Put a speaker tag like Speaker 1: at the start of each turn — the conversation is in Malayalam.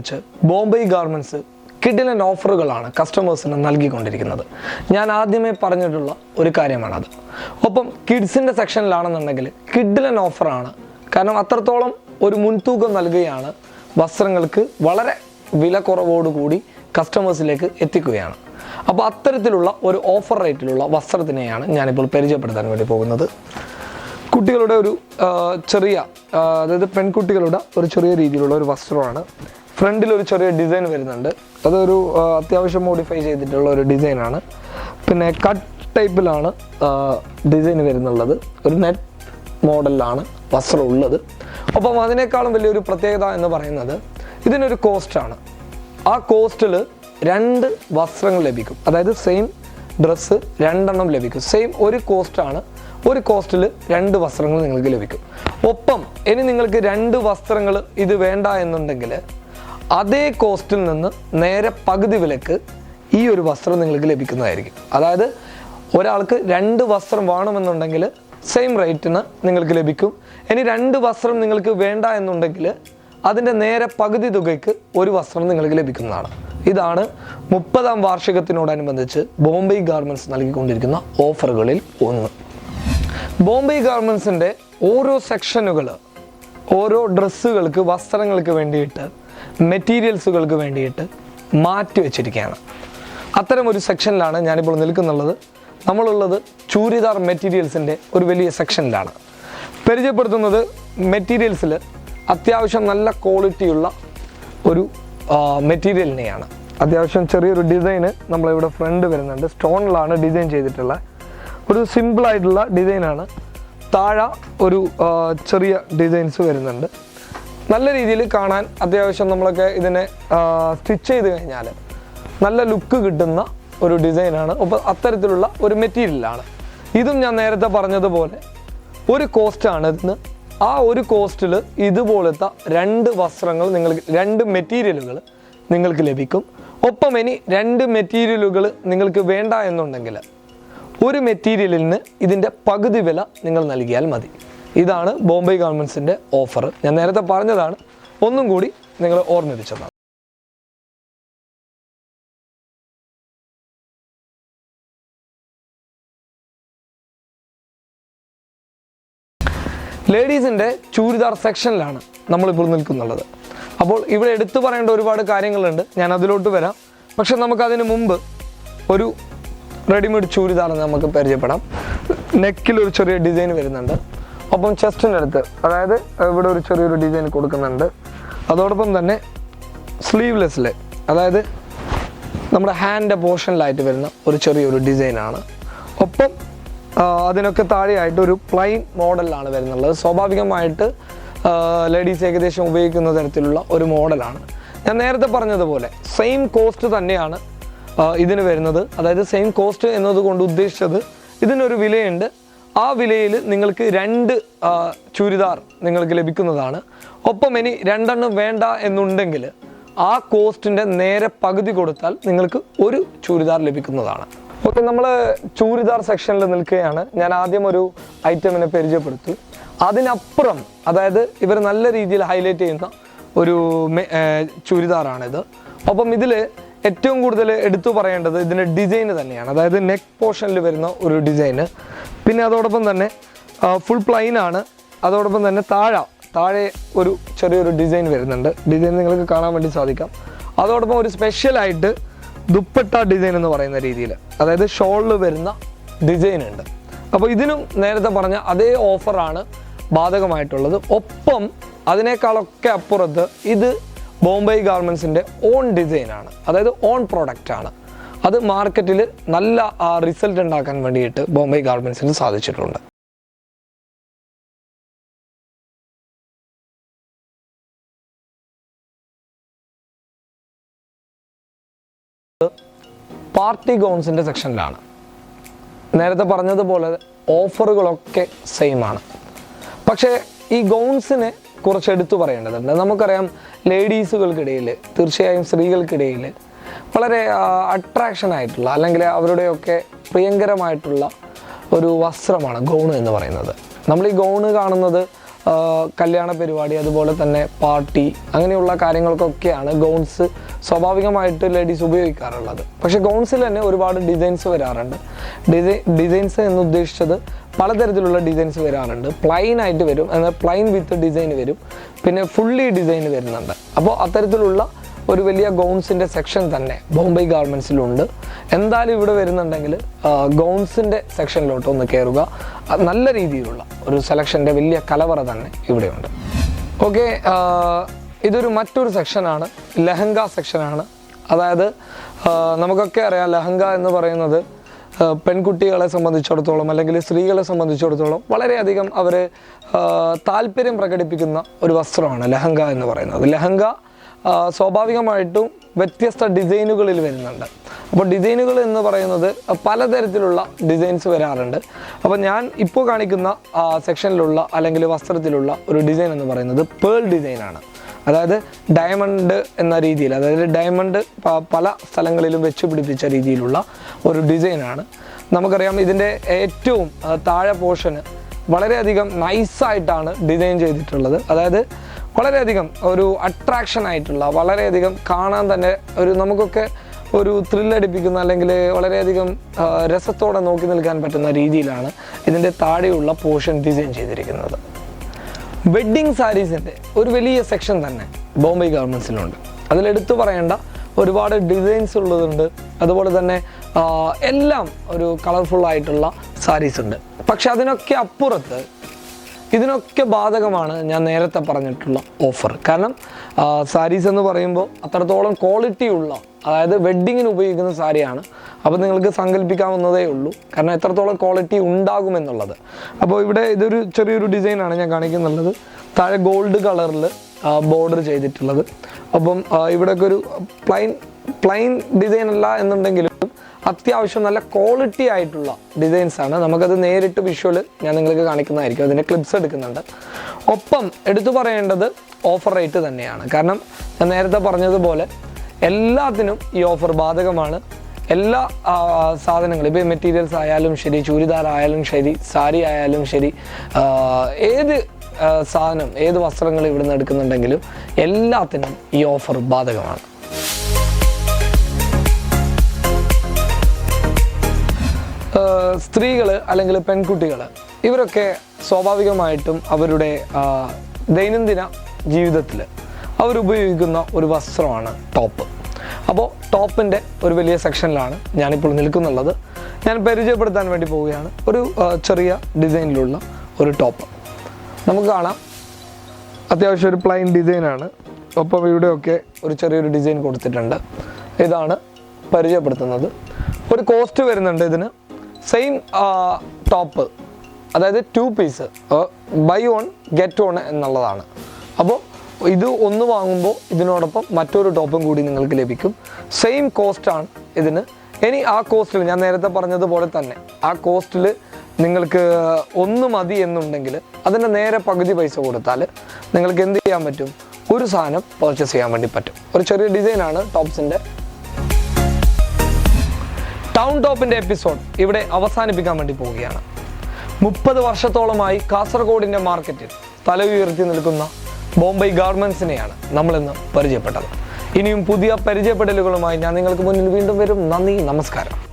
Speaker 1: ഓടനുബന്ധിച്ച് ബോംബെ ഗാർമെന്റ്സ് കിഡിലൻ ഓഫറുകളാണ് കസ്റ്റമേഴ്സിന് നൽകിക്കൊണ്ടിരിക്കുന്നത്. ഞാൻ ആദ്യമേ പറഞ്ഞിട്ടുള്ള ഒരു കാര്യമാണത്. ഒപ്പം കിഡ്സിന്റെ സെക്ഷനിലാണെന്നുണ്ടെങ്കിൽ കിഡിലൻ ഓഫറാണ്. കാരണം അത്രത്തോളം ഒരു മുൻതൂക്കം നൽകുകയാണ് വസ്ത്രങ്ങൾക്ക് വളരെ വില കുറവോടുകൂടി കസ്റ്റമേഴ്സിലേക്ക് എത്തിക്കുകയാണ്. അപ്പോൾ അത്തരത്തിലുള്ള ഒരു ഓഫർ റേറ്റിലുള്ള വസ്ത്രത്തിനെയാണ് ഞാനിപ്പോൾ പരിചയപ്പെടുത്താൻ വേണ്ടി പോകുന്നത്. കുട്ടികളുടെ ഒരു ചെറിയ അതായത് പെൺകുട്ടികളുടെ ഒരു ചെറിയ രീതിയിലുള്ള ഒരു വസ്ത്രമാണ്. ഫ്രണ്ടിൽ ഒരു ചെറിയ ഡിസൈൻ വരുന്നുണ്ട്. അതൊരു അത്യാവശ്യം മോഡിഫൈ ചെയ്തിട്ടുള്ള ഒരു ഡിസൈനാണ് പിന്നെ കട്ട് ടൈപ്പിലാണ് ഡിസൈൻ വരുന്നുള്ളത്. ഒരു നെറ്റ് മോഡലിലാണ് വസ്ത്രം ഉള്ളത് ഒപ്പം അതിനേക്കാളും വലിയൊരു പ്രത്യേകത എന്ന് പറയുന്നത് ഇതിനൊരു കോസ്റ്റാണ് ആ കോസ്റ്റിൽ രണ്ട് വസ്ത്രങ്ങൾ ലഭിക്കും. അതായത് സെയിം ഡ്രസ്സ് രണ്ടെണ്ണം ലഭിക്കും. സെയിം ഒരു കോസ്റ്റാണ് ഒരു കോസ്റ്റിൽ രണ്ട് വസ്ത്രങ്ങൾ നിങ്ങൾക്ക് ലഭിക്കും. ഒപ്പം ഇനി നിങ്ങൾക്ക് രണ്ട് വസ്ത്രങ്ങൾ ഇത് വേണ്ട എന്നുണ്ടെങ്കിൽ അതേ കോസ്റ്റിൽ നിന്ന് നേരെ പകുതി വിലക്ക് ഈ ഒരു വസ്ത്രം നിങ്ങൾക്ക് ലഭിക്കുന്നതായിരിക്കും. അതായത് ഒരാൾക്ക് രണ്ട് വസ്ത്രം വേണമെന്നുണ്ടെങ്കിൽ സെയിം റേറ്റിന് നിങ്ങൾക്ക് ലഭിക്കും. ഇനി രണ്ട് വസ്ത്രം നിങ്ങൾക്ക് വേണ്ട എന്നുണ്ടെങ്കിൽ അതിന്റെ നേരെ പകുതി തുകയ്ക്ക് ഒരു വസ്ത്രം നിങ്ങൾക്ക് ലഭിക്കുന്നതാണ്. ഇതാണ് മുപ്പതാം വാർഷികത്തിനോടനുബന്ധിച്ച് ബോംബെ ഗാർമെന്റ്സ് നൽകിക്കൊണ്ടിരിക്കുന്ന ഓഫറുകളിൽ ഒന്ന്. ബോംബെ ഗാർമെൻസിന്റെ ഓരോ സെക്ഷനുകൾ ഓരോ ഡ്രസ്സുകൾക്ക് വസ്ത്രങ്ങൾക്ക് വേണ്ടിയിട്ട് മെറ്റീരിയൽസുകൾക്ക് വേണ്ടിയിട്ട് മാറ്റി വെച്ചിരിക്കുകയാണ്. അത്തരം ഒരു സെക്ഷനിലാണ് ഞാനിപ്പോൾ നിൽക്കുന്നുള്ളത് നമ്മളുള്ളത് ചൂരിദാർ മെറ്റീരിയൽസിന്റെ ഒരു വലിയ സെക്ഷനിലാണ് പരിചയപ്പെടുത്തുന്നത് മെറ്റീരിയൽസിൽ അത്യാവശ്യം നല്ല ക്വാളിറ്റിയുള്ള ഒരു മെറ്റീരിയലിനെയാണ് അത്യാവശ്യം ചെറിയൊരു ഡിസൈന് നമ്മളിവിടെ ഫ്രണ്ട് വരുന്നുണ്ട്. സ്റ്റോണിലാണ് ഡിസൈൻ ചെയ്തിട്ടുള്ള. ഒരു സിമ്പിളായിട്ടുള്ള ഡിസൈനാണ് താഴെ ഒരു ചെറിയ ഡിസൈൻസ് വരുന്നുണ്ട്. നല്ല രീതിയിൽ കാണാൻ അത്യാവശ്യം നമ്മളൊക്കെ ഇതിനെ സ്റ്റിച്ച് ചെയ്ത് കഴിഞ്ഞാൽ നല്ല ലുക്ക് കിട്ടുന്ന ഒരു ഡിസൈനാണ് അപ്പോൾ അത്തരത്തിലുള്ള ഒരു മെറ്റീരിയലാണ് ഇതും ഞാൻ നേരത്തെ പറഞ്ഞതുപോലെ ഒരു കോസ്റ്റാണ് ഇതിന്. ആ ഒരു കോസ്റ്റിൽ ഇതുപോലത്തെ രണ്ട് വസ്ത്രങ്ങൾ നിങ്ങൾക്ക് രണ്ട് മെറ്റീരിയലുകൾ നിങ്ങൾക്ക് ലഭിക്കും. ഒപ്പം ഇനി രണ്ട് മെറ്റീരിയലുകൾ നിങ്ങൾക്ക് വേണ്ട എന്നുണ്ടെങ്കിൽ ഒരു മെറ്റീരിയലിന് ഇതിന്റെ പകുതി വില നിങ്ങൾ നൽകിയാൽ മതി. ഇതാണ് ബോംബെ ഗവൺമെന്റ്സിന്റെ ഓഫർ. ഞാൻ നേരത്തെ പറഞ്ഞതാണ് ഒന്നും കൂടി നിങ്ങൾ ഓർമ്മിപ്പിച്ചതാണ്. ലേഡീസിന്റെ ചൂരിദാർ സെക്ഷനിലാണ് നമ്മളിപ്പോൾ നിൽക്കുന്നുള്ളത് അപ്പോൾ ഇവിടെ എടുത്തു പറയേണ്ട ഒരുപാട് കാര്യങ്ങളുണ്ട് ഞാൻ അതിലോട്ട് വരാം. പക്ഷെ നമുക്കതിന് മുമ്പ് ഒരു റെഡിമെയ്ഡ് ചൂരിദാർ നമുക്ക് പരിചയപ്പെടാം. നെക്കിൽ ഒരു ചെറിയ ഡിസൈൻ വരുന്നുണ്ട്. ഒപ്പം ചെസ്റ്റിന്റെ അടുത്ത് അതായത് ഇവിടെ ഒരു ചെറിയൊരു ഡിസൈൻ കൊടുക്കുന്നുണ്ട്. അതോടൊപ്പം തന്നെ സ്ലീവ്ലെസ്സിൽ അതായത് നമ്മുടെ ഹാൻഡ് പോർഷനിലായിട്ട് വരുന്ന ഒരു ചെറിയൊരു ഡിസൈനാണ് ഒപ്പം അതിനൊക്കെ താഴെയായിട്ട് ഒരു പ്ലെയിൻ മോഡലാണ് വരുന്നുള്ളത്. സ്വാഭാവികമായിട്ട് ലേഡീസ് ഏകദേശം ഉപയോഗിക്കുന്ന തരത്തിലുള്ള ഒരു മോഡലാണ്. ഞാൻ നേരത്തെ പറഞ്ഞതുപോലെ സെയിം കോസ്റ്റ് തന്നെയാണ് ഇതിന് വരുന്നത്. അതായത് സെയിം കോസ്റ്റ് എന്നതുകൊണ്ട് ഉദ്ദേശിച്ചത് ഇതിനൊരു വിലയുണ്ട്. ആ വിലയിൽ നിങ്ങൾക്ക് രണ്ട് ചുരിദാർ നിങ്ങൾക്ക് ലഭിക്കുന്നതാണ്. ഒപ്പം ഇനി രണ്ടെണ്ണം വേണ്ട എന്നുണ്ടെങ്കിൽ ആ കോസ്റ്റിന്റെ നേരെ പകുതി കൊടുത്താൽ നിങ്ങൾക്ക് ഒരു ചുരിദാർ ലഭിക്കുന്നതാണ്. ഓക്കെ നമ്മൾ ചുരിദാർ സെക്ഷനിൽ നിൽക്കുകയാണ്. ഞാൻ ആദ്യം ഒരു ഐറ്റമിനെ പരിചയപ്പെടുത്തി. അതിനപ്പുറം അതായത് ഇവർ നല്ല രീതിയിൽ ഹൈലൈറ്റ് ചെയ്യുന്ന ഒരു ചുരിദാറാണിത്. അപ്പം ഇതിൽ ഏറ്റവും കൂടുതൽ എടുത്തു പറയേണ്ടത് ഇതിന്റെ ഡിസൈന് തന്നെയാണ്. അതായത് നെക്ക് പോർഷനിൽ വരുന്ന ഒരു ഡിസൈന് പിന്നെ അതോടൊപ്പം തന്നെ ഫുൾ പ്ലൈൻ ആണ്. അതോടൊപ്പം തന്നെ താഴെ താഴെ ഒരു ചെറിയൊരു ഡിസൈൻ വരുന്നുണ്ട്. ഡിസൈൻ നിങ്ങൾക്ക് കാണാൻ വേണ്ടി സാധിക്കാം. അതോടൊപ്പം ഒരു സ്പെഷ്യലായിട്ട് ദുപ്പട്ട ഡിസൈൻ എന്ന് പറയുന്ന രീതിയിൽ അതായത് ഷോളിൽ വരുന്ന ഡിസൈൻ ഉണ്ട്. അപ്പോൾ ഇതിനും നേരത്തെ പറഞ്ഞ അതേ ഓഫറാണ് ബാധകമായിട്ടുള്ളത്. ഒപ്പം അതിനേക്കാളൊക്കെ അപ്പുറത്ത് ഇത് ബോംബെ ഗാർമെൻസിന്റെ ഓൺ ഡിസൈനാണ് അതായത് ഓൺ പ്രോഡക്റ്റ് ആണ്. അത് മാർക്കറ്റിൽ നല്ല റിസൾട്ട് ഉണ്ടാക്കാൻ വേണ്ടിയിട്ട് ബോംബെ ഗാർമെൻസിന് സാധിച്ചിട്ടുണ്ട്. പാർട്ടി ഗൗൺസിന്റെ സെക്ഷനിലാണ്. നേരത്തെ പറഞ്ഞതുപോലെ ഓഫറുകളൊക്കെ സെയിം ആണ് പക്ഷേ ഈ ഗൗൺസിന് കുറച്ച് എടുത്തു പറയേണ്ടതുണ്ട്. നമുക്കറിയാം ലേഡീസുകൾക്കിടയിൽ തീർച്ചയായും സ്ത്രീകൾക്കിടയിൽ വളരെ അട്രാക്ഷൻ ആയിട്ടുള്ള അല്ലെങ്കിൽ അവരുടെയൊക്കെ പ്രിയങ്കരമായിട്ടുള്ള ഒരു വസ്ത്രമാണ് ഗൗണ് എന്ന് പറയുന്നത്. നമ്മൾ ഈ ഗൗണ് കാണുന്നത് കല്യാണ പരിപാടി അതുപോലെ തന്നെ പാർട്ടി അങ്ങനെയുള്ള കാര്യങ്ങൾക്കൊക്കെയാണ് ഗൗൺസ് സ്വാഭാവികമായിട്ട് ലേഡീസ് ഉപയോഗിക്കാറുള്ളത്. പക്ഷേ ഗൗൺസിൽ തന്നെ ഒരുപാട് ഡിസൈൻസ് വരാറുണ്ട്. ഡിസൈൻ ഡിസൈൻസ് എന്ന് ഉദ്ദേശിച്ചത് പലതരത്തിലുള്ള ഡിസൈൻസ് വരാറുണ്ട്. പ്ലൈൻ ആയിട്ട് വരും എന്നാൽ പ്ലൈൻ വിത്ത് ഡിസൈൻ വരും. പിന്നെ ഫുള്ളി ഡിസൈൻ വരുന്നുണ്ട്. അപ്പോൾ അത്തരത്തിലുള്ള ഒരു വലിയ ഗൗൺസിന്റെ സെക്ഷൻ തന്നെ ബോംബെ ഗാർമെൻസിലുണ്ട് എന്തായാലും ഇവിടെ വരുന്നുണ്ടെങ്കിൽ ഗൗൺസിന്റെ സെക്ഷനിലോട്ട് ഒന്ന് കയറുക നല്ല രീതിയിലുള്ള ഒരു സെലക്ഷന്റെ വലിയ കലവറ തന്നെ ഇവിടെയുണ്ട്. ഓക്കെ ഇതൊരു മറ്റൊരു സെക്ഷനാണ് ലഹങ്ക സെക്ഷനാണ്. അതായത് നമുക്കൊക്കെ അറിയാം ലഹങ്ക എന്ന് പറയുന്നത് പെൺകുട്ടികളെ സംബന്ധിച്ചിടത്തോളം അല്ലെങ്കിൽ സ്ത്രീകളെ സംബന്ധിച്ചിടത്തോളം വളരെയധികം അവർ താല്പര്യം പ്രകടിപ്പിക്കുന്ന ഒരു വസ്ത്രമാണ് ലഹങ്ക എന്ന് പറയുന്നത്. ലഹങ്ക സ്വാഭാവികമായിട്ടും വ്യത്യസ്ത ഡിസൈനുകളിൽ വരുന്നുണ്ട്. അപ്പോൾ ഡിസൈനുകൾ എന്ന് പറയുന്നത് പലതരത്തിലുള്ള ഡിസൈൻസ് വരാറുണ്ട്. അപ്പോൾ ഞാൻ ഇപ്പോൾ കാണിക്കുന്ന സെക്ഷനിലുള്ള അല്ലെങ്കിൽ വസ്ത്രത്തിലുള്ള ഒരു ഡിസൈൻ എന്ന് പറയുന്നത് പേൾ ഡിസൈനാണ് അതായത് ഡയമണ്ട് എന്ന രീതിയിൽ അതായത് ഡയമണ്ട് പല സ്ഥലങ്ങളിലും വെച്ച് പിടിപ്പിച്ച രീതിയിലുള്ള ഒരു ഡിസൈനാണ് നമുക്കറിയാം ഇതിന്റെ ഏറ്റവും താഴെ പോർഷന് വളരെയധികം നൈസായിട്ടാണ് ഡിസൈൻ ചെയ്തിട്ടുള്ളത്. അതായത് വളരെയധികം ഒരു അട്രാക്ഷൻ ആയിട്ടുള്ള വളരെയധികം കാണാൻ തന്നെ ഒരു നമുക്കൊക്കെ ഒരു ത്രില്ലടിപ്പിക്കുന്ന അല്ലെങ്കിൽ വളരെയധികം രസത്തോടെ നോക്കി നിൽക്കാൻ പറ്റുന്ന രീതിയിലാണ് ഇതിന്റെ താഴെയുള്ള പോർഷൻ ഡിസൈൻ ചെയ്തിരിക്കുന്നത്. വെഡ്ഡിങ് സാരീസിന്റെ ഒരു വലിയ സെക്ഷൻ തന്നെ ബോംബെ ഗവൺമെന്റ്സിലുണ്ട് അതിലെടുത്തു പറയേണ്ട ഒരുപാട് ഡിസൈൻസ് ഉള്ളതുണ്ട്. അതുപോലെ തന്നെ എല്ലാം ഒരു കളർഫുൾ ആയിട്ടുള്ള സാരീസ് ഉണ്ട്. പക്ഷെ അതിനൊക്കെ അപ്പുറത്ത് ഇതിനൊക്കെ ബാധകമാണ് ഞാൻ നേരത്തെ പറഞ്ഞിട്ടുള്ള ഓഫർ കാരണം സാരീസ് എന്ന് പറയുമ്പോൾ അത്രത്തോളം ക്വാളിറ്റി ഉള്ള അതായത് വെഡ്ഡിങ്ങിന് ഉപയോഗിക്കുന്ന സാരിയാണ്. അപ്പോൾ നിങ്ങൾക്ക് സങ്കല്പിക്കാവുന്നതേ ഉള്ളൂ. കാരണം എത്രത്തോളം ക്വാളിറ്റി ഉണ്ടാകുമെന്നുള്ളത് അപ്പോൾ ഇവിടെ ഇതൊരു ചെറിയൊരു ഡിസൈനാണ് ഞാൻ കാണിക്കുന്നുള്ളത്. താഴെ ഗോൾഡ് കളറിൽ ബോർഡർ ചെയ്തിട്ടുള്ളത്. അപ്പം ഇവിടെയൊക്കെ ഒരു പ്ലൈൻ പ്ലൈൻ ഡിസൈൻ അല്ല എന്നുണ്ടെങ്കിലും അത്യാവശ്യം നല്ല ക്വാളിറ്റി ആയിട്ടുള്ള ഡിസൈൻസ് ആണ്. നമുക്കത് നേരിട്ട് വിഷ്വൽ ഞാൻ നിങ്ങൾക്ക് കാണിക്കുന്നതായിരിക്കും. അതിന്റെ ക്ലിപ്സ് എടുക്കുന്നുണ്ട്. ഒപ്പം എടുത്തു പറയേണ്ടത് ഓഫർ റേറ്റ് തന്നെയാണ്. കാരണം ഞാൻ നേരത്തെ പറഞ്ഞതുപോലെ എല്ലാത്തിനും ഈ ഓഫർ ബാധകമാണ്. എല്ലാ സാധനങ്ങളും ഇപ്പോൾ മെറ്റീരിയൽസ് ആയാലും ശരി ചൂരിദാർ ആയാലും ശരി സാരി ആയാലും ശരി ഏത് സാധനം ഏത് വസ്ത്രങ്ങൾ ഇവിടുന്ന് എടുക്കുന്നുണ്ടെങ്കിലും എല്ലാത്തിനും ഈ ഓഫർ ബാധകമാണ്. സ്ത്രീകൾ അല്ലെങ്കിൽ പെൺകുട്ടികൾ ഇവരൊക്കെ സ്വാഭാവികമായിട്ടും അവരുടെ ദൈനംദിന ജീവിതത്തിൽ അവരുപയോഗിക്കുന്ന ഒരു വസ്ത്രമാണ് ടോപ്പ്. അപ്പോൾ ടോപ്പിന്റെ ഒരു വലിയ സെക്ഷനിലാണ് ഞാനിപ്പോൾ നിൽക്കുന്നുള്ളത്. ഞാൻ പരിചയപ്പെടുത്താൻ വേണ്ടി പോവുകയാണ്. ഒരു ചെറിയ ഡിസൈനിലുള്ള ഒരു ടോപ്പ്. നമുക്ക് കാണാം. അത്യാവശ്യം ഒരു പ്ലെയിൻ ഡിസൈനാണ്. ഒപ്പം ഇവിടെയൊക്കെ ഒരു ചെറിയൊരു ഡിസൈൻ കൊടുത്തിട്ടുണ്ട്. ഇതാണ് പരിചയപ്പെടുത്തുന്നത്. ഒരു കോസ്റ്റ് വരുന്നുണ്ട് ഇതിന്. സെയിം ടോപ്പ് അതായത് two piece buy one get one എന്നുള്ളതാണ്. അപ്പോൾ ഇത് ഒന്ന് വാങ്ങുമ്പോൾ ഇതിനോടൊപ്പം മറ്റൊരു ടോപ്പും കൂടി നിങ്ങൾക്ക് ലഭിക്കും. സെയിം കോസ്റ്റാണ് ഇതിന്. ഇനി ആ കോസ്റ്റിൽ ഞാൻ നേരത്തെ പറഞ്ഞതുപോലെ തന്നെ ആ കോസ്റ്റിൽ നിങ്ങൾക്ക് ഒന്ന് മതി എന്നുണ്ടെങ്കിൽ അതിന്റെ നേരെ പകുതി പൈസ കൊടുത്താൽ നിങ്ങൾക്ക് എന്ത് ചെയ്യാൻ പറ്റും? ഒരു സാധനം പർച്ചേസ് ചെയ്യാൻ വേണ്ടി പറ്റും. ഒരു ചെറിയ ഡിസൈനാണ് ടോപ്സിന്റെ ടൗൺ ടോപ്പിന്റെ എപ്പിസോഡ് ഇവിടെ അവസാനിപ്പിക്കാൻ വേണ്ടി പോവുകയാണ്. മുപ്പത് വർഷത്തോളമായി കാസർഗോഡിന്റെ മാർക്കറ്റിൽ തല ഉയർത്തി നിൽക്കുന്ന ബോംബെ ഗാർമെൻസിനെയാണ് നമ്മളിന്ന് പരിചയപ്പെട്ടത്. ഇനിയും പുതിയ പരിചയപ്പെടലുകളുമായി ഞാൻ നിങ്ങൾക്ക് മുന്നിൽ വീണ്ടും വരും. നന്ദി നമസ്കാരം.